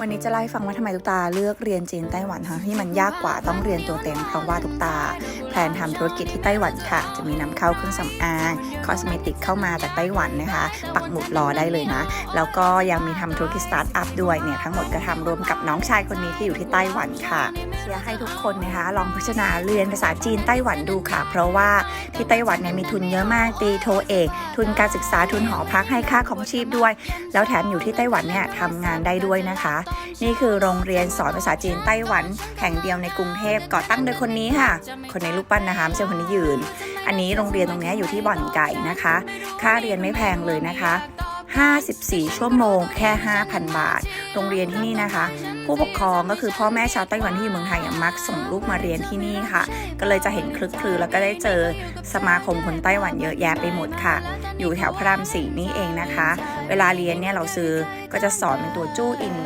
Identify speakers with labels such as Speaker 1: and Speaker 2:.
Speaker 1: วันนี้จะเล่าให้ฟังว่าทำไมตุกตาเลือกเรียนจีนไต้หวันทั้งที่มันยากกว่าต้องเรียนตัวเต็มเพราะว่าตุกตา พลนทำธุรกิจที่ไต้หวันค่ะ จะมีนำเข้าเครื่องสำอางคอสเมติกเข้ามาจากไต้หวันนะคะ ปักหมุดรอได้เลยนะ แล้วก็ยังมีทำธุรกิจสตาร์ทอัพด้วยเนี่ย ทั้งหมดก็ทำรวมกับน้องชายคนนี้ที่อยู่ที่ไต้หวันค่ะเชียร์ให้ทุกคนนะคะ ลองพิจารณาเรียนภาษาจีนไต้หวันดูค่ะ เพราะว่าที่ไต้หวันเนี่ยมีทุนเยอะมากตีโทเอกทุนการศึกษาทุนหอพักให้ค่าของชีพด้วย แล้วแถมอยู่ที่ไต้หวันเนี่ยทำงานได้ด้วยนะคะ นี่คือโรงเรียนสอนภาษาจีนไต้หวันแห่งเดียวในกรุงเทพก่อตั้งโดยคนนี้ค่ะ คนในรูปปั้นนะคะไม่ใช่คนที่ยืน อันนี้โรงเรียนตรงนี้อยู่ที่บ่อนไก่นะคะ ค่าเรียนไม่แพงเลยนะคะ 54 ชั่วโมงแค่ 5,000 บาท โรงเรียนที่นี่นะคะ ผู้ปกครองก็คือพ่อแม่ชาวไต้หวันที่อยู่เมืองไทยอย่างมักส่งลูกมาเรียนที่นี่ค่ะ ก็เลยจะเห็นคลึกคลือแล้วก็ได้เจอสมาคมคนไต้หวันเยอะแยะไปหมดค่ะ อยู่แถวพระรามสี่นี่เองนะคะ เวลาเรียนเนี่ยเราซื้อก็จะสอนเป็นตัวจู้อินแบบ